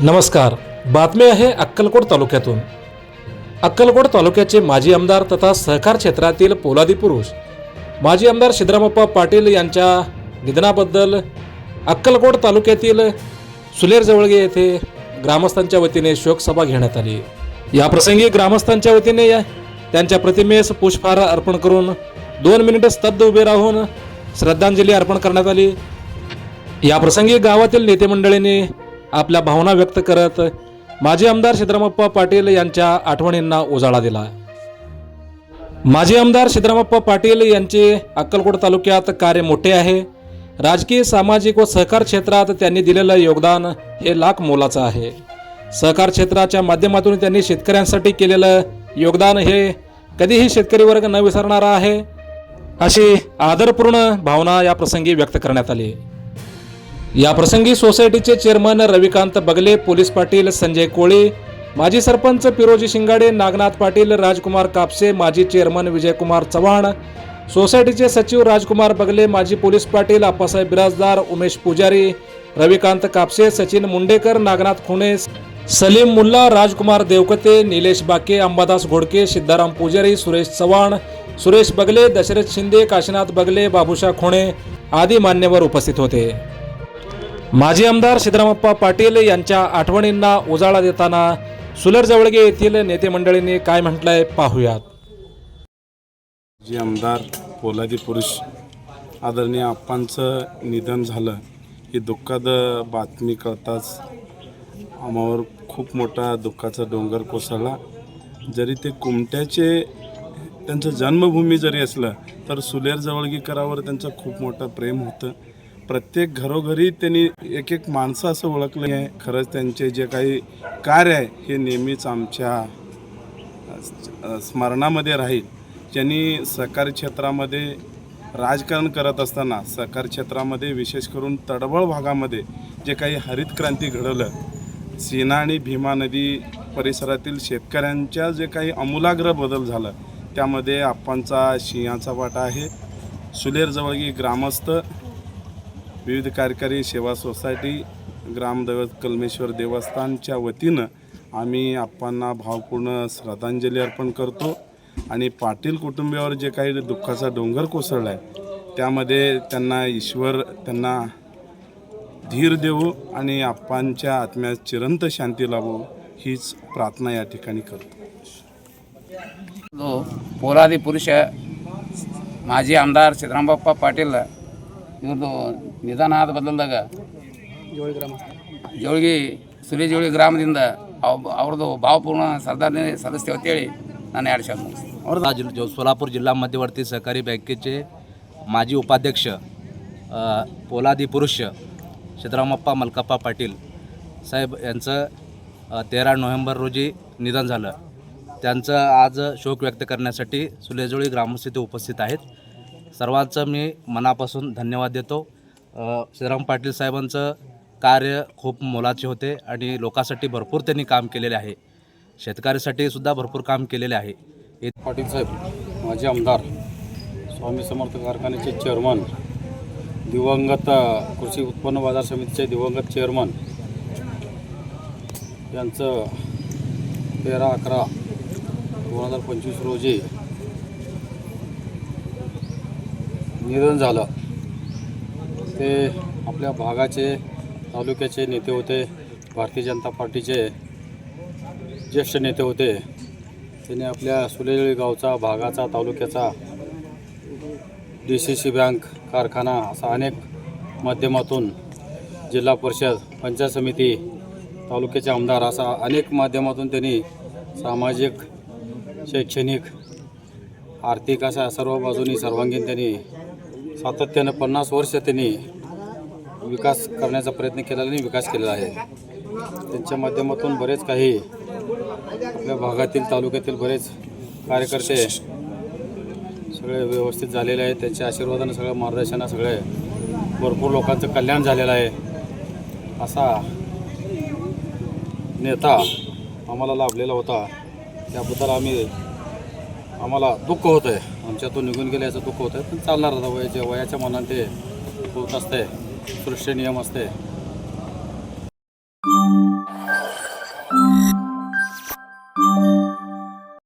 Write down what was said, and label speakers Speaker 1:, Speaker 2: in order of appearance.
Speaker 1: नमस्कार. बातमी आहे अक्कलकोट तालुक्यातून. अक्कलकोट तालुक्याचे माजी आमदार तथा सहकार क्षेत्रातील पोलादी पुरुष माजी आमदार सिद्धरामप्पा पाटील यांच्या निधनाबद्दल अक्कलकोट तालुक्यातील सुलेर जवळगे येथे ग्रामस्थांच्या वतीने शोकसभा घेण्यात आली. या प्रसंगी ग्रामस्थांच्या वतीने या- त्यांच्या प्रतिमेस पुष्पहार अर्पण करून दोन मिनिटे स्तब्ध उभे राहून श्रद्धांजली अर्पण करण्यात आली. या प्रसंगी गावातील नेते मंडळींनी आपल्या भावना व्यक्त करत माजी आमदार सिद्धरामप्पा पाटील यांच्या आठवणींना उजाळा दिला. माजी आमदार सिद्धरामप्पा पाटील यांचे अक्कलकोट तालुक्यात कार्य मोठे आहे. राजकीय सामाजिक व सहकार क्षेत्रात त्यांनी दिलेलं योगदान हे लाख मोलाचं आहे. सहकार क्षेत्राच्या माध्यमातून त्यांनी शेतकऱ्यांसाठी केलेलं योगदान हे कधीही शेतकरी वर्ग न विसरणारा आहे अशी आदरपूर्ण भावना या प्रसंगी व्यक्त करण्यात आली. या प्रसंगी सोसायटीचे चेअरमन रविकांत बगले पोलीस पाटील संजय कोळी माजी सरपंच पिरोजी शिंगाडे नागनाथ पाटील राजकुमार कापसे माजी चेअरमन विजयकुमार चव्हाण सोसायटीचे सचिव राजकुमार बगले माजी पोलीस पाटील आप्पासाहेब बिराजदार उमेश पुजारी रविकांत कापसे सचिन मुंडेकर नागनाथ खुणे सलीम मुल्ला राजकुमार देवकते निलेश बाके अंबादास घोडके सिद्धाराम पुजारी सुरेश चव्हाण सुरेश बगले दशरथ शिंदे काशीनाथ बगले बाबुशा खुणे आदी मान्यवर उपस्थित होते. माजी आमदार सिद्धरामप्पा पाटील यांच्या आठवणींना उजाळा देताना सुलर जवळगे येथील नेते मंडळींनी काय म्हटलंय पाहूयात.
Speaker 2: जी आमदार पोलादी पुरुष आदरणीय आप्पांचं निधन झालं ही दुःखद बातमी कळताच आम्हावर खूप मोठा दुःखाचा डोंगर कोसळला. जरी ते कुमट्याचे त्यांचं जन्मभूमी जरी असलं तर सुलेर जवळगीकरावर त्यांचं खूप मोठं प्रेम होतं. प्रत्येक घरोघरी त्यांनी एक एक माणसं असं ओळखलं आहे. खरंच त्यांचे जे काही कार्य आहे हे नेहमीच आमच्या स्मरणामध्ये राहील. ज्यांनी सहकारी क्षेत्रामध्ये राजकारण करत असताना सहकार क्षेत्रामध्ये विशेष करून तडबळ भागामध्ये जे काही हरित क्रांती घडवलं सीना आणि भीमा नदी परिसरातील शेतकऱ्यांच्या जे काही अमूलाग्र बदल झालं त्यामध्ये आप्पांचा सिंहाचा वाटा आहे. सुलेरजवळगी ग्रामस्थ विविध कार्यकारी सेवा सोसायटी ग्रामदैवत कलमेश्वर देवस्थानच्या वतीनं आम्ही आप्पांना भावपूर्ण श्रद्धांजली अर्पण करतो. आणि पाटील कुटुंबियावर जे काही दुःखाचा डोंगर कोसळला आहे त्यामध्ये त्यांना ईश्वर त्यांना धीर देऊ आणि आप्पांच्या आत्म्यात चिरंत शांती लावू हीच प्रार्थना या ठिकाणी करतो.
Speaker 3: पोलादी पुरुष माजी आमदार सिद्धरामबाप्पा पाटील ಇವ್ರದ್ದು ನಿಧನ ಆದ ಬದಲಾದಾಗ ಜೋಳಿಗಿ ಸುಲಿ ಜೋಳಿ ಗ್ರಾಮದಿಂದ ಅವ್- ಅವ್ರದ್ದು ಭಾವಪೂರ್ಣ ಶ್ರದ್ಧಾಂಜಲಿ ಸದಸ್ಯ ಅಂತೇಳಿ ನಾನು ಎರಡು ಶಬ್ದ ಮುಗಿಸ್ತೀನಿ
Speaker 4: आज जो सोलापूर जिल्हा मध्यवर्ती सहकारी बँकेचे माजी उपाध्यक्ष अ, पोलादी पुरुष सिद्धरामप्पा मलकाप्पा पाटील साहेब यांचं तेरा नोव्हेंबर रोजी निधन झालं त्यांचं आज शोक व्यक्त करण्यासाठी सुलेजोळी ग्रामस्थ इथे उपस्थित आहेत सर्वांचं मी मनापासून धन्यवाद देतो. श्रीराम पाटील साहेबांचं कार्य खूप मोलाचे होते आणि लोकांसाठी भरपूर त्यांनी काम केलेले आहे. शेतकऱ्यासाठी सुद्धा भरपूर काम केलेले आहे.
Speaker 5: पाटील साहेब माजी आमदार स्वामी समर्थ कारखान्याचे चेअरमन दिवंगत कृषी उत्पन्न बाजार समितीचे दिवंगत चेअरमन यांचं तेरा अकरा दोन हजार पंचवीस रोजी निधन झालं. ते आपल्या भागाचे तालुक्याचे नेते होते भारतीय जनता पार्टीचे ज्येष्ठ नेते होते. त्यांनी आपल्या सुलेजळी गावचा भागाचा तालुक्याचा डी सी सी बँक कारखाना असा अनेक माध्यमातून जिल्हा परिषद पंचायत समिती तालुक्याचे आमदार असा अनेक माध्यमातून त्यांनी सामाजिक शैक्षणिक आर्थिक अशा सर्व बाजूनी सर्वांगीण त्यांनी सातत्याने पन्नास वर्ष त्यांनी विकास करण्याचा प्रयत्न केलेला आणि विकास केलेला आहे. त्यांच्या माध्यमातून बरेच काही आपल्या भागातील तालुक्यातील बरेच कार्यकर्ते सगळे व्यवस्थित झालेले आहेत. त्यांच्या आशीर्वादानं सगळं मार्गदर्शना सगळे भरपूर लोकांचं कल्याण झालेलं आहे. असा नेता आम्हाला लाभलेला होता. त्याबद्दल आम्ही आम्हाला दुःख होतं आहे आमच्यातून निघून गेलं याचं दुःख होतं आहे पण चालणार आता वयाच्या वयाच्या मनात ते होत असते सृष्टी नियम असते